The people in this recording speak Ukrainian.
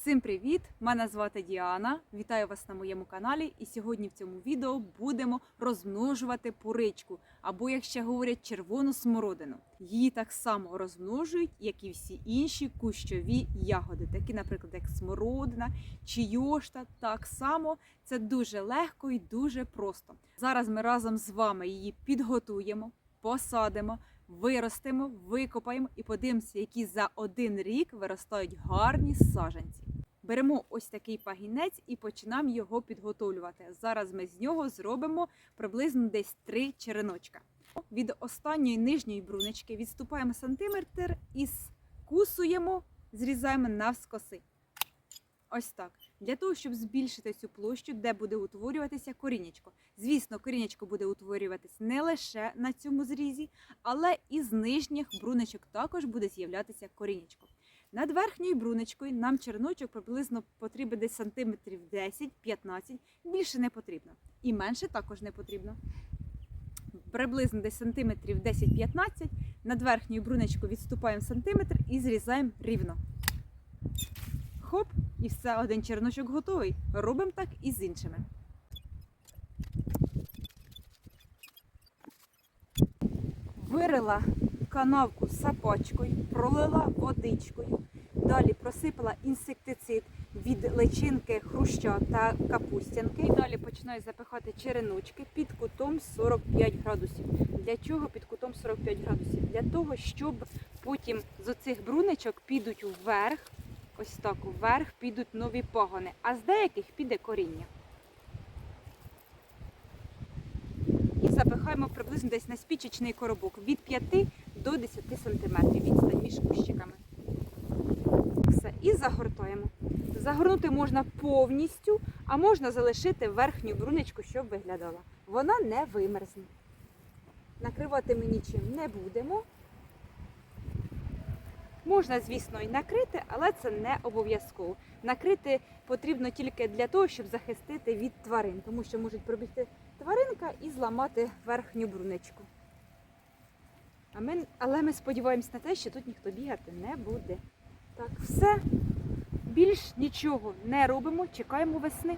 Всім привіт! Мене звати Діана. Вітаю вас на моєму каналі. І сьогодні в цьому відео будемо розмножувати поричку, або, як ще говорять, червону смородину. Її так само розмножують, як і всі інші кущові ягоди, такі, наприклад, як смородина чи йошта. Так само це дуже легко і дуже просто. Зараз ми разом з вами її підготуємо, посадимо. Виростимо, викопаємо і подивимося, які за один рік виростають гарні саджанці. Беремо ось такий пагінець і починаємо його підготовлювати. Зараз ми з нього зробимо приблизно десь три череночка. Від останньої нижньої брунички відступаємо сантиметр і скусуємо, зрізаємо навскоси. Ось так. Для того, щоб збільшити цю площу, де буде утворюватися корінечко. Звісно, корінечко буде утворюватись не лише на цьому зрізі, але і з нижніх бруничок також буде з'являтися корінечко. Над верхньою бруничкою нам череночок приблизно потрібен десь сантиметрів 10-15, більше не потрібно. І менше також не потрібно. Приблизно десь сантиметрів 10-15. Над верхньою бруничкою відступаємо сантиметр і зрізаємо рівно. Хоп, і все, один черночок готовий. Робимо так і з іншими. Вирила канавку сапачкою, пролила водичкою, далі просипала інсектицид від личинки хруща та капустянки. І далі починаю запихати череночки під кутом 45 градусів. Для чого під кутом 45 градусів? Для того, щоб потім з оцих бруничок підуть вверх, ось так вверх підуть нові пагони, а з деяких піде коріння. І запихаємо приблизно десь на спічечний коробок від 5 до 10 см відстань між кущиками. Все, і загортаємо. Загорнути можна повністю, а можна залишити верхню брунечку, щоб виглядала. Вона не вимерзне. Накривати ми нічим не будемо. Можна, звісно, і накрити, але це не обов'язково. Накрити потрібно тільки для того, щоб захистити від тварин, тому що можуть пробігти тваринка зламати верхню бруничку. А ми, але ми сподіваємось на те, що тут ніхто бігати не буде. Так, все. Більш нічого не робимо, чекаємо весни.